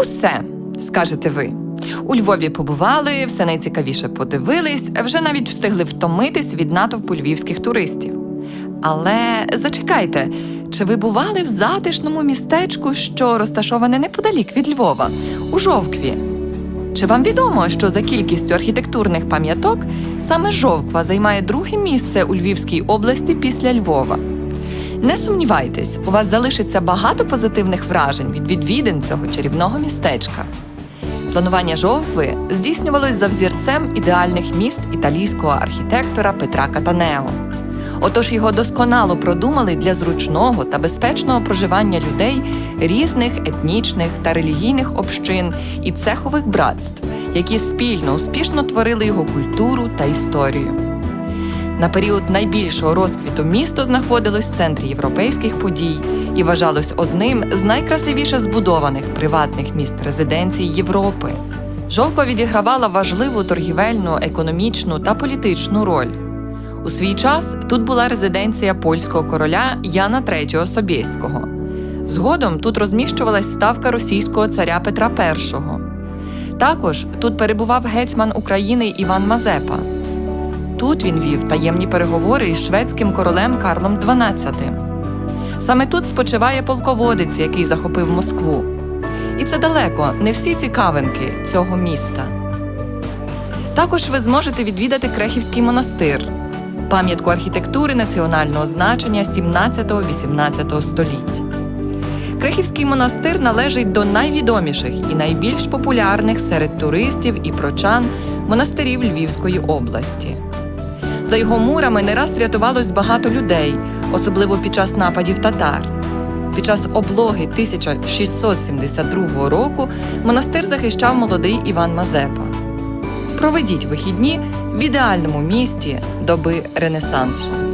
Усе, скажете ви. У Львові побували, все найцікавіше подивились, вже навіть встигли втомитись від натовпу львівських туристів. Але зачекайте, чи ви бували в затишному містечку, що розташоване неподалік від Львова, у Жовкві? Чи вам відомо, що за кількістю архітектурних пам'яток саме Жовква займає друге місце у Львівській області після Львова? Не сумнівайтесь, у вас залишиться багато позитивних вражень від відвідин цього чарівного містечка. Планування жовкви здійснювалось за взірцем ідеальних міст італійського архітектора Петра Катанео. Отож його досконало продумали для зручного та безпечного проживання людей різних етнічних та релігійних общин і цехових братств, які спільно успішно творили його культуру та історію. На період найбільшого розквіту місто знаходилось в центрі європейських подій і вважалось одним з найкрасивіше збудованих приватних міст резиденцій Європи. Жовква відігравала важливу торгівельну, економічну та політичну роль. У свій час тут була резиденція польського короля Яна III Собєського. Згодом тут розміщувалась ставка російського царя Петра І. Також тут перебував гетьман України Іван Мазепа. Тут він вів таємні переговори із шведським королем Карлом XII. Саме тут спочиває полководець, який захопив Москву. І це далеко не всі цікавинки цього міста. Також ви зможете відвідати Крехівський монастир, пам'ятку архітектури національного значення 17-18 століть. Крехівський монастир належить до найвідоміших і найбільш популярних серед туристів і прочан монастирів Львівської області. За його мурами не раз рятувалось багато людей, особливо під час нападів татар. Під час облоги 1672 року монастир захищав молодий Іван Мазепа. Проведіть вихідні в ідеальному місті доби Ренесансу.